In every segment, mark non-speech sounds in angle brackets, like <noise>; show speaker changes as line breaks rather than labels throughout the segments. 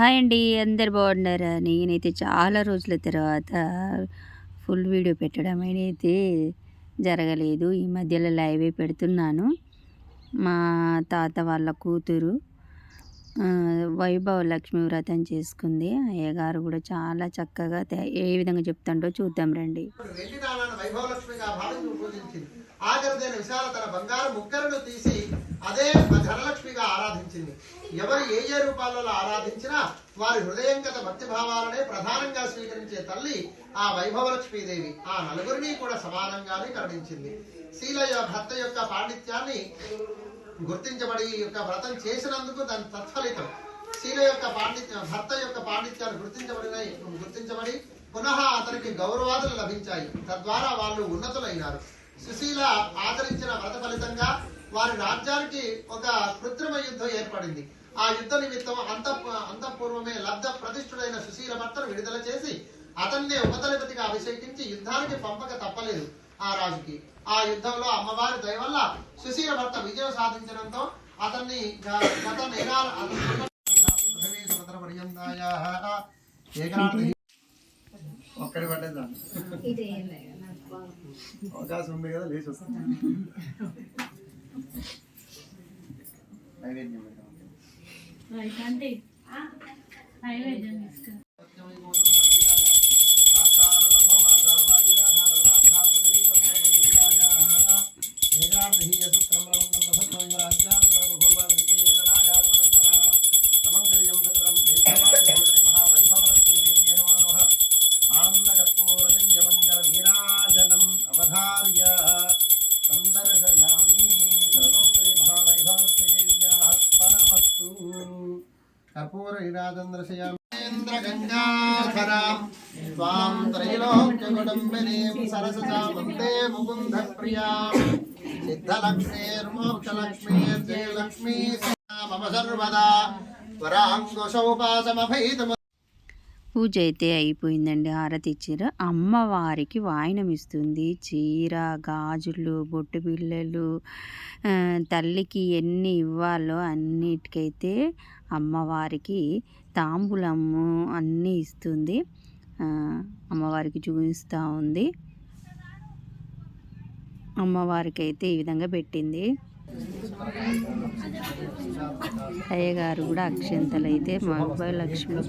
Hi అండి అందరు బాగున్నారా? నేనైతే చాలా రోజుల తర్వాత ఫుల్ వీడియో పెట్టడం అయితే జరగలేదు. ఈ మధ్యలో లైవే పెడుతున్నాను. మా తాత వాళ్ళ కూతురు వైభవ లక్ష్మీ వ్రతం చేసుకుంది. అయ్యగారు కూడా చాలా చక్కగా తే- ఏ విధంగా చెప్తాడో చూద్దాం రండి.
విశాల తన బంగారు ముక్కలను తీసి అదే ధనలక్ష్మిగా ఆరాధించింది. ఎవరు ఏ ఏ రూపాలలో ఆరాధించినా వారి హృదయంగత భక్తి భావాలనే ప్రధానంగా స్వీకరించే తల్లి ఆ వైభవలక్ష్మీదేవి. ఆ నలుగురిని కూడా సమానంగానే కరుణించింది. శీలయ భర్త యొక్క పాండిత్యాన్ని గుర్తించబడి ఈ యొక్క వ్రతం చేసినందుకు దాని తత్ఫలితం. శీల యొక్క పాండిత్య భర్త యొక్క పాండిత్యాలు గుర్తించబడిన గుర్తించబడి పునః అతనికి గౌరవాదులు లభించాయి. తద్వారా వాళ్ళు ఉన్నతులైనారు. సుశీల ఆచరించిన వ్రత ఫలితంగా వారి రాజ్యానికి ఒక కృత్రిమ యుద్ధం ఏర్పడింది. ఆ యుద్ధ నిమిత్తం అంత అంతఃపూర్వమే లబ్ధ ప్రతిష్ఠుడైన సుశీల భర్తను విడుదల చేసి అతన్నే ఉపతలపతిగా అభిషేకించి యుద్ధానికి పంపక తప్పలేదు ఆ రాజుకి. ఆ యుద్ధంలో అమ్మవారి దయ వల్ల సుశీల భర్త విజయం సాధించడంతో అతన్ని గత నేరాల ఒక్కడి అవకాశం ఉంది కదా లేచి వస్తాను నైవేద్యం నైవేద్యం కర్పూర గంగాధరాం. త్వాం త్రైలోక్యకుటుంబినీం సరసజామంతే ముకుంద ప్రియాం సిద్ధలక్ష్మీర్మోక్షలక్ష్మీర్జయలక్ష్మీ మమ సర్వదా.
పూజ అయితే అయిపోయిందండి. హారతి ఇచ్చారు. అమ్మవారికి వాయినం ఇస్తుంది. చీర గాజులు బొట్టు బిళ్ళలు తల్లికి ఎన్ని ఇవ్వాలో అన్నిటికైతే అమ్మవారికి తాంబూలము అన్నీ ఇస్తుంది. అమ్మవారికి చూపిస్తూ ఉంది. అమ్మవారికి అయితే ఈ విధంగా పెట్టింది. అయ్యగారు కూడా అక్షంతలు అయితే లక్ష్మి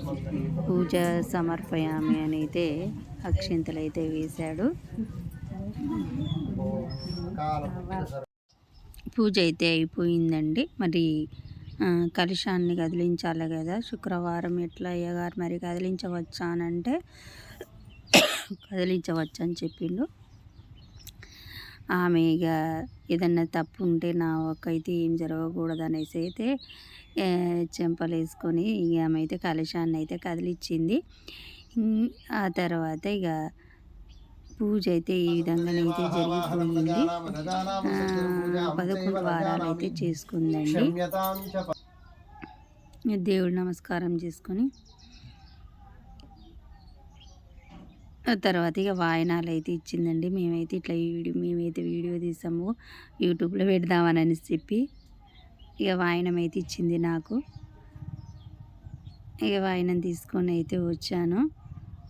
పూజ సమర్పయామి అని అయితే అక్షంతలు అయితే వేశాడు. పూజ అయితే అయిపోయిందండి. మరి కలుషాన్ని కదిలించాలి కదా. శుక్రవారం ఎట్లా అయ్యగారు మరి కదిలించవచ్చా అని అంటే <coughs> కదిలించవచ్చు అని చెప్పిండు. ఆమె ఇక ఏదన్నా తప్పు ఉంటే నా ఒక్క అయితే ఏం జరగకూడదు అనేసి అయితే చెంపలు వేసుకొని ఇక ఆమె అయితే కలశాన్ని అయితే కదిలిచ్చింది ఆ తర్వాత ఇక పూజ అయితే ఈ విధంగానైతే జరిగిపోయింది ఆ, పదకొండు వారాలు అయితే చేసుకుందండి దేవుడు నమస్కారం చేసుకొని ఆ తర్వాత ఇక వాయనాలు అయితే ఇచ్చిందండి. మేమైతే ఇట్లా వీడియో మేమైతే వీడియో తీసాము. యూట్యూబ్లో పెడదామని చెప్పి ఇక వాయనమైతే అయితే ఇచ్చింది నాకు. ఇక వాయనం తీసుకొని అయితే వచ్చాను.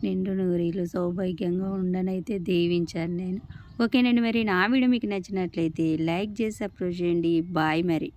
నిండు నూరీలు సౌభాగ్యంగా ఉండనైతే దీవించాను నేను. ఓకేనండి మరి నా వీడియో మీకు నచ్చినట్లయితే లైక్ చేసి అప్రోచ్ చేయండి. బాయ్ మరి.